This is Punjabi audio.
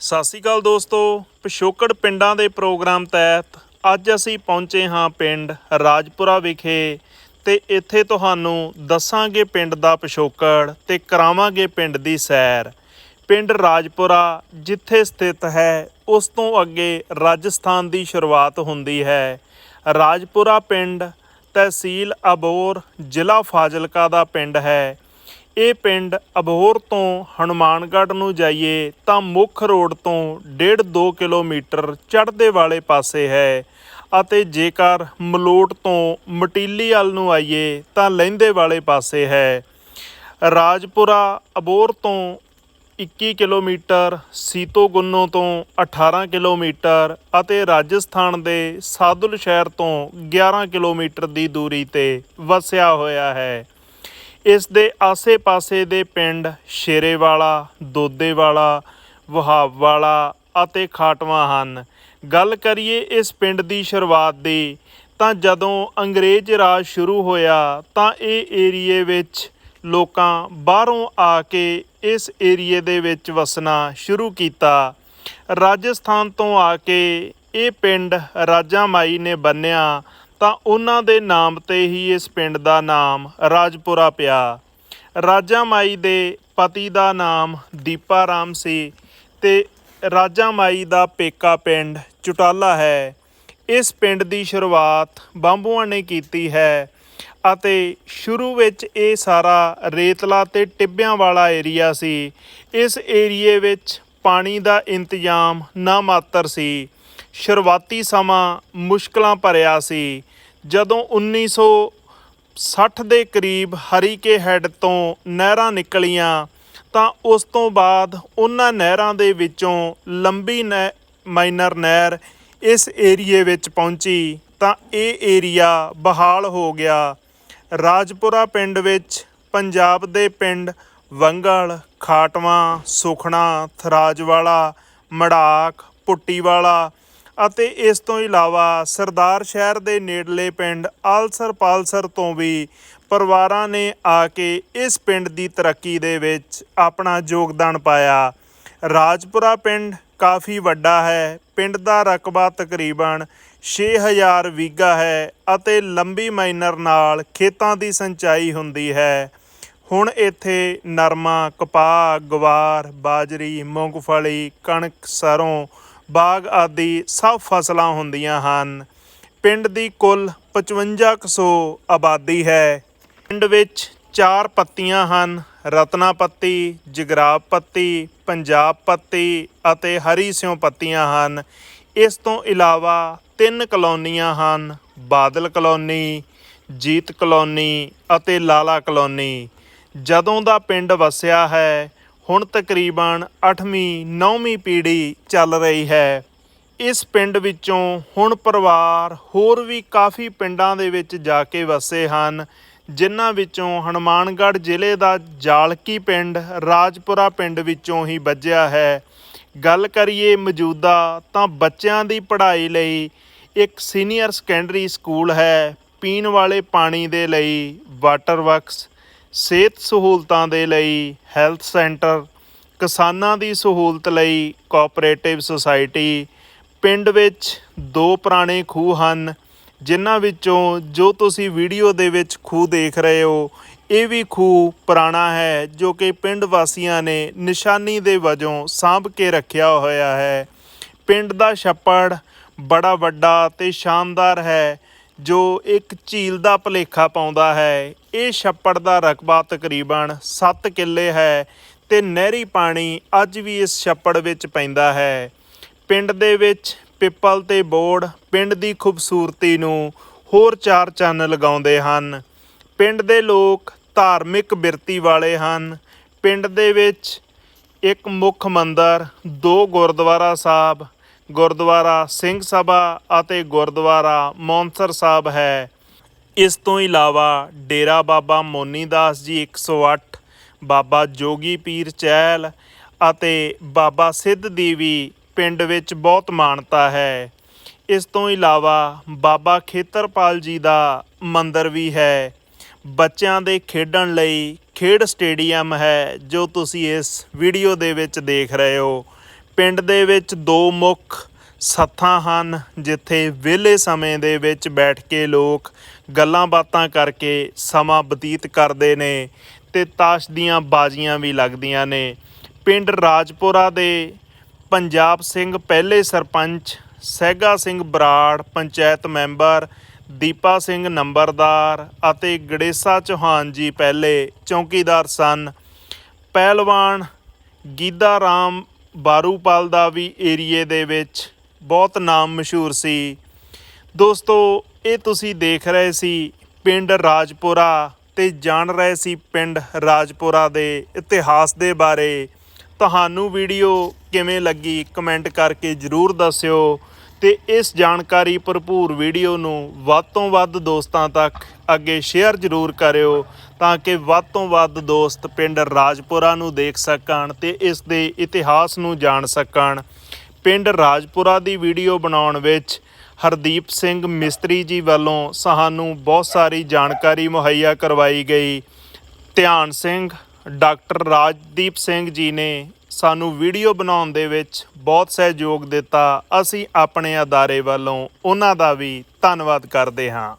ਸਤਿ ਸ਼੍ਰੀ ਅਕਾਲ ਦੋਸਤੋ, ਪਿਛੋਕੜ ਪਿੰਡਾਂ ਦੇ ਪ੍ਰੋਗਰਾਮ ਤਹਿਤ ਅੱਜ ਅਸੀਂ ਪਹੁੰਚੇ ਹਾਂ ਪਿੰਡ ਰਾਜਪੁਰਾ ਵਿਖੇ ਤੇ ਇੱਥੇ ਤੁਹਾਨੂੰ ਦੱਸਾਂਗੇ ਪਿੰਡ ਦਾ ਪਿਛੋਕੜ ਤੇ ਕਰਾਵਾਂਗੇ ਪਿੰਡ ਦੀ ਸੈਰ। ਪਿੰਡ ਰਾਜਪੁਰਾ ਜਿੱਥੇ ਸਥਿਤ ਹੈ, ਉਸ ਤੋਂ ਅੱਗੇ ਰਾਜਸਥਾਨ ਦੀ ਸ਼ੁਰੂਆਤ ਹੁੰਦੀ ਹੈ। ਰਾਜਪੁਰਾ ਪਿੰਡ ਤਹਿਸੀਲ ਅਬੋਰ ਜ਼ਿਲ੍ਹਾ ਫਾਜ਼ਿਲਕਾ ਦਾ ਪਿੰਡ ਹੈ। ਇਹ ਪਿੰਡ ਅਬੋਹਰ ਤੋਂ ਹਨੂਮਾਨਗੜ੍ਹ ਨੂੰ ਜਾਈਏ ਤਾਂ ਮੁੱਖ ਰੋਡ ਤੋਂ 1.5-2 ਕਿਲੋਮੀਟਰ ਚੜ੍ਹਦੇ ਵਾਲੇ ਪਾਸੇ ਹੈ ਅਤੇ ਜੇਕਰ ਮਲੋਟ ਤੋਂ ਮਟੀਲੀ ਵੱਲ ਨੂੰ ਆਈਏ ਤਾਂ ਲਹਿੰਦੇ ਵਾਲੇ ਪਾਸੇ ਹੈ। ਰਾਜਪੁਰਾ ਅਬੋਰ ਤੋਂ 21 ਕਿਲੋਮੀਟਰ, ਸੀਤੋਗੁੰਨੋ ਤੋਂ 18 ਕਿਲੋਮੀਟਰ ਅਤੇ ਰਾਜਸਥਾਨ ਦੇ ਸਾਦੁਲ ਸ਼ਹਿਰ ਤੋਂ 11 ਕਿਲੋਮੀਟਰ ਦੀ ਦੂਰੀ ਤੇ ਵਸਿਆ ਹੋਇਆ ਹੈ। ਇਸ ਦੇ ਆਸੇ-ਪਾਸੇ ਦੇ ਪਿੰਡ ਸ਼ੇਰੇਵਾਲਾ, ਦੋਦੇਵਾਲਾ, ਵਹਾਬਵਾਲਾ ਅਤੇ ਖਾਟਵਾ ਹਨ। ਗੱਲ ਕਰੀਏ ਇਸ ਪਿੰਡ ਦੀ ਸ਼ੁਰੂਆਤ ਦੀ, ਤਾਂ ਜਦੋਂ ਅੰਗਰੇਜ਼ ਰਾਜ ਸ਼ੁਰੂ ਹੋਇਆ, ਤਾਂ ਇਹ ਏਰੀਏ ਵਿੱਚ ਲੋਕਾਂ ਬਾਹਰੋਂ ਆ ਕੇ ਇਸ ਏਰੀਏ ਦੇ ਵਿੱਚ ਵਸਣਾ ਸ਼ੁਰੂ ਕੀਤਾ। ਰਾਜਸਥਾਨ ਤੋਂ ਆ ਕੇ ਇਹ ਪਿੰਡ ਰਾਜਾਮਾਈ ਨੇ ਬੰਨਿਆ ਤਾਂ ਉਹਨਾਂ ਦੇ ਨਾਮ ਤੇ ਹੀ ਇਸ ਪਿੰਡ ਦਾ ਨਾਮ ਰਾਜਪੁਰਾ ਪਿਆ। ਰਾਜਾ ਮਾਈ ਦੇ ਪਤੀ ਦਾ ਨਾਮ ਦੀਪਾ ਰਾਮ ਸੀ ਤੇ ਰਾਜਾ ਮਾਈ ਦਾ ਪੇਕਾ ਪਿੰਡ ਚੁਟਾਲਾ ਹੈ। ਇਸ ਪਿੰਡ ਦੀ ਸ਼ੁਰੂਆਤ ਬਾਂਬੂਆਂ ਨੇ ਕੀਤੀ ਹੈ ਅਤੇ ਸ਼ੁਰੂ ਵਿੱਚ ਇਹ ਸਾਰਾ ਰੇਤਲਾ ਤੇ ਟਿੱਬਿਆਂ ਵਾਲਾ ਏਰੀਆ ਸੀ। ਇਸ ਏਰੀਏ ਵਿੱਚ ਪਾਣੀ ਦਾ ਇੰਤਜ਼ਾਮ ਨਾ ਮਾਤਰ ਸੀ। ਸ਼ੁਰੂਆਤੀ ਸਮਾਂ ਮੁਸ਼ਕਲਾਂ ਭਰਿਆ ਸੀ। ਜਦੋਂ 1960 ਦੇ ਕਰੀਬ ਹਰੀਕੇ ਹੈੱਡ ਤੋਂ ਨਹਿਰਾਂ ਨਿਕਲੀਆਂ, ਤਾਂ ਉਸ ਤੋਂ ਬਾਅਦ ਉਹਨਾਂ ਨਹਿਰਾਂ ਦੇ ਵਿੱਚੋਂ ਲੰਬੀ ਨਹਿ, ਮਾਈਨਰ ਨਹਿਰ ਇਸ ਏਰੀਏ ਵਿੱਚ ਪਹੁੰਚੀ, ਤਾਂ ਇਹ ਏਰੀਆ ਬਹਾਲ ਹੋ ਗਿਆ। ਰਾਜਪੁਰਾ ਪਿੰਡ ਵਿੱਚ ਪੰਜਾਬ ਦੇ ਪਿੰਡ ਵੰਗਲ, ਖਾਟਵਾ ਸੁਖਣਾ ਥਰਾਜਵਾਲਾ, ਮੜਾਕ, ਪੁੱਟੀਵਾਲਾ ਅਤੇ ਇਸ ਤੋਂ ਇਲਾਵਾ ਸਰਦਾਰ ਸ਼ਹਿਰ ਦੇ ਨੇੜਲੇ ਪਿੰਡ ਆਲਸਰ ਪਾਲਸਰ ਤੋਂ ਵੀ ਪਰਿਵਾਰਾਂ ਨੇ ਆ ਕੇ ਇਸ ਪਿੰਡ ਦੀ ਤਰੱਕੀ ਦੇ ਵਿੱਚ ਆਪਣਾ ਯੋਗਦਾਨ ਪਾਇਆ। ਰਾਜਪੁਰਾ ਪਿੰਡ ਕਾਫੀ ਵੱਡਾ ਹੈ। ਪਿੰਡ ਦਾ ਰਕਬਾ ਤਕਰੀਬਨ 6000 ਵੀਗਾ ਹੈ ਅਤੇ ਲੰਬੀ ਮਾਈਨਰ ਨਾਲ ਖੇਤਾਂ ਦੀ ਸਿੰਚਾਈ ਹੁੰਦੀ ਹੈ। ਹੁਣ ਇੱਥੇ ਨਰਮਾ, ਕਪਾਹ, ਗਵਾਰ, ਬਾਜਰੀ, ਮੂੰਗਫਲੀ, ਕਣਕ, ਸਰੋਂ ਬਾਗ ਆਦਿ ਸਭ ਫਸਲਾਂ ਹੁੰਦੀਆਂ ਹਨ। ਪਿੰਡ ਦੀ ਕੁੱਲ 5500 ਆਬਾਦੀ ਹੈ। ਪਿੰਡ ਵਿੱਚ ਚਾਰ ਪੱਤੀਆਂ ਹਨ, ਰਤਨਾ ਪੱਤੀ ਜਗਰਾਬ ਪੱਤੀ, ਪੰਜਾਬ ਪੱਤੀ ਅਤੇ ਹਰੀ ਸਿਉ ਪੱਤੀਆਂ ਹਨ। ਇਸ ਤੋਂ ਇਲਾਵਾ ਤਿੰਨ ਕਲੋਨੀਆਂ ਹਨ, ਬਾਦਲ ਕਲੋਨੀ, ਜੀਤ ਕਲੋਨੀ ਅਤੇ ਲਾਲਾ ਕਲੋਨੀ। ਜਦੋਂ ਦਾ ਪਿੰਡ ਵਸਿਆ ਹੈ ਹੁਣ ਤਕਰੀਬਨ 8ਵੀਂ 9ਵੀਂ ਪੀੜ੍ਹੀ ਚੱਲ ਰਹੀ ਹੈ। ਇਸ ਪਿੰਡ ਵਿੱਚੋਂ ਹੁਣ ਪਰਿਵਾਰ ਹੋਰ ਵੀ ਕਾਫੀ ਪਿੰਡਾਂ ਦੇ ਵਿੱਚ ਜਾ ਕੇ ਵਸੇ ਹਨ, ਜਿਨ੍ਹਾਂ ਵਿੱਚੋਂ ਹਨੂਮਾਨਗੜ੍ਹ ਜ਼ਿਲ੍ਹੇ ਦਾ ਜਾਲਕੀ ਪਿੰਡ, ਰਾਜਪੁਰਾ ਪਿੰਡ ਵਿੱਚੋਂ ਹੀ ਵੱਜਿਆ ਹੈ। ਗੱਲ ਕਰੀਏ ਮੌਜੂਦਾ ਤਾਂ ਬੱਚਿਆਂ ਦੀ ਪੜ੍ਹਾਈ ਲਈ ਇੱਕ ਸੀਨੀਅਰ ਸੈਕੰਡਰੀ ਸਕੂਲ ਹੈ। ਪੀਣ ਵਾਲੇ ਪਾਣੀ ਦੇ ਲਈ ਵਾਟਰ ਵਰਕਸ ਸਿਹਤ ਸਹੂਲਤਾਂ ਦੇ ਲਈ ਹੈਲਥ ਸੈਂਟਰ, ਕਿਸਾਨਾਂ ਦੀ ਸਹੂਲਤ ਲਈ ਕੋਆਪਰੇਟਿਵ ਸੁਸਾਇਟੀ, ਪਿੰਡ ਵਿੱਚ ਦੋ ਪੁਰਾਣੇ ਖੂਹ ਹਨ, ਜਿਨ੍ਹਾਂ ਵਿੱਚੋਂ ਜੋ ਤੁਸੀਂ ਵੀਡੀਓ ਦੇ ਵਿੱਚ ਖੂਹ ਦੇਖ ਰਹੇ ਹੋ, ਇਹ ਵੀ ਖੂਹ ਪੁਰਾਣਾ ਹੈ, ਜੋ ਕਿ ਪਿੰਡ ਵਾਸੀਆਂ ਨੇ ਨਿਸ਼ਾਨੀ ਦੇ ਵਜੋਂ ਸਾਂਭ ਕੇ ਰੱਖਿਆ ਹੋਇਆ ਹੈ। ਪਿੰਡ ਦਾ ਛੱਪੜ ਬੜਾ ਵੱਡਾ ਤੇ ਸ਼ਾਨਦਾਰ ਹੈ, ਜੋ ਇੱਕ ਝੀਲ ਦਾ ਭਲੇਖਾ ਪਾਉਂਦਾ ਹੈ। ਇਹ ਛੱਪੜ ਦਾ ਰਕਬਾ ਤਕਰੀਬਨ 7 ਕਿੱਲੇ ਹੈ ਤੇ ਨਹਿਰੀ ਪਾਣੀ ਅੱਜ ਵੀ ਇਸ ਛੱਪੜ ਵਿੱਚ ਪੈਂਦਾ ਹੈ। ਪਿੰਡ ਦੇ ਵਿੱਚ ਪਿੱਪਲ ਤੇ ਬੋੜ ਪਿੰਡ ਦੀ ਖੂਬਸੂਰਤੀ ਨੂੰ ਹੋਰ ਚਾਰ ਚੰਨ ਲਗਾਉਂਦੇ ਹਨ। ਪਿੰਡ ਦੇ ਲੋਕ ਧਾਰਮਿਕ ਬਿਰਤੀ ਵਾਲੇ ਹਨ। ਪਿੰਡ ਦੇ ਵਿੱਚ ਇੱਕ ਮੁੱਖ ਮੰਦਰ, ਦੋ ਗੁਰਦੁਆਰਾ ਸਾਹਿਬ, ਗੁਰਦੁਆਰਾ ਸਿੰਘ ਸਭਾ ਅਤੇ ਗੁਰਦੁਆਰਾ ਮੌਨਸਰ ਸਾਹਿਬ ਹੈ। ਇਸ ਤੋਂ ਇਲਾਵਾ ਡੇਰਾ ਬਾਬਾ ਮੋਨੀ ਦਾਸ ਜੀ 108 ਬਾਬਾ ਜੋਗੀ ਪੀਰ ਚਹਿਲ ਅਤੇ ਬਾਬਾ ਸਿੱਧ ਦੀ ਵੀ ਪਿੰਡ ਵਿੱਚ ਬਹੁਤ ਮਾਨਤਾ ਹੈ। ਇਸ ਤੋਂ ਇਲਾਵਾ ਬਾਬਾ ਖੇਤਰਪਾਲ ਜੀ ਦਾ ਮੰਦਿਰ ਵੀ ਹੈ। ਬੱਚਿਆਂ ਦੇ ਖੇਡਣ ਲਈ ਖੇਡ ਸਟੇਡੀਅਮ ਹੈ ਜੋ ਤੁਸੀਂ ਇਸ ਵੀਡੀਓ ਦੇ ਵਿੱਚ ਦੇਖ ਰਹੇ ਹੋ। ਪਿੰਡ ਦੇ ਵਿੱਚ ਦੋ ਮੁੱਖ ਸੱਥਾਂ ਹਨ, ਜਿੱਥੇ ਵਿਹਲੇ ਸਮੇਂ ਦੇ ਵਿੱਚ ਬੈਠ ਕੇ ਲੋਕ ਗੱਲਾਂ ਬਾਤਾਂ ਕਰਕੇ ਸਮਾਂ ਬਤੀਤ ਕਰਦੇ ਨੇ ਤੇ ਤਾਸ਼ ਦੀਆਂ ਬਾਜ਼ੀਆਂ ਵੀ ਲੱਗਦੀਆਂ ਨੇ। ਪਿੰਡ ਰਾਜਪੁਰਾ ਦੇ ਪੰਜਾਬ ਸਿੰਘ ਪਹਿਲੇ ਸਰਪੰਚ, ਸਹਿਗਾ ਸਿੰਘ ਬਰਾੜ, ਪੰਚਾਇਤ ਮੈਂਬਰ, ਦੀਪਾ ਸਿੰਘ ਨੰਬਰਦਾਰ ਅਤੇ ਗੜੇਸਾ ਚੌਹਾਨ ਜੀ ਪਹਿਲੇ ਚੌਕੀਦਾਰ ਸਨ। ਪਹਿਲਵਾਨ ਗੀਦਾ ਰਾਮ ਬਾਰੂਪਾਲ ਦਾ ਵੀ ਏਰੀਏ ਦੇ ਵਿੱਚ ਬਹੁਤ ਨਾਮ ਮਸ਼ਹੂਰ ਸੀ। ਦੋਸਤੋ ਇਹ ਤੁਸੀਂ ਦੇਖ ਰਹੇ ਸੀ ਪਿੰਡ ਰਾਜਪੁਰਾ ਤੇ ਜਾਣ ਰਹੇ ਸੀ ਪਿੰਡ ਰਾਜਪੁਰਾ ਦੇ ਇਤਿਹਾਸ ਦੇ ਬਾਰੇ। ਤੁਹਾਨੂੰ ਵੀਡੀਓ ਕਿਵੇਂ ਲੱਗੀ ਕਮੈਂਟ ਕਰਕੇ ਜਰੂਰ ਦੱਸਿਓ ਤੇ ਇਸ ਜਾਣਕਾਰੀ ਭਰਪੂਰ ਵੀਡੀਓ ਨੂੰ ਵੱਧ ਤੋਂ ਵੱਧ ਦੋਸਤਾਂ ਤੱਕ ਅੱਗੇ ਸ਼ੇਅਰ ਜਰੂਰ ਕਰਿਓ ਤਾਂ ਕਿ ਵੱਧ ਤੋਂ ਵੱਧ ਦੋਸਤ ਪਿੰਡ ਰਾਜਪੁਰਾ ਨੂੰ ਦੇਖ ਸਕਣ ਤੇ ਇਸ ਦੇ ਇਤਿਹਾਸ ਨੂੰ ਜਾਣ ਸਕਣ। ਪਿੰਡ ਰਾਜਪੁਰਾ ਦੀ ਵੀਡੀਓ ਬਣਾਉਣ ਵਿੱਚ ਹਰਦੀਪ ਸਿੰਘ ਮਿਸਤਰੀ ਜੀ ਵੱਲੋਂ ਸਾਨੂੰ ਬਹੁਤ ਸਾਰੀ ਜਾਣਕਾਰੀ ਮੁਹੱਈਆ ਕਰਵਾਈ ਗਈ। ਧਿਆਨ ਸਿੰਘ, ਡਾਕਟਰ ਰਾਜਦੀਪ ਸਿੰਘ ਜੀ ਨੇ ਸਾਨੂੰ ਵੀਡੀਓ ਬਣਾਉਣ ਦੇ ਵਿੱਚ ਬਹੁਤ ਸਹਿਯੋਗ ਦਿੱਤਾ। ਅਸੀਂ ਆਪਣੇ ਅਦਾਰੇ ਵੱਲੋਂ ਉਹਨਾਂ ਦਾ ਵੀ ਧੰਨਵਾਦ ਕਰਦੇ ਹਾਂ।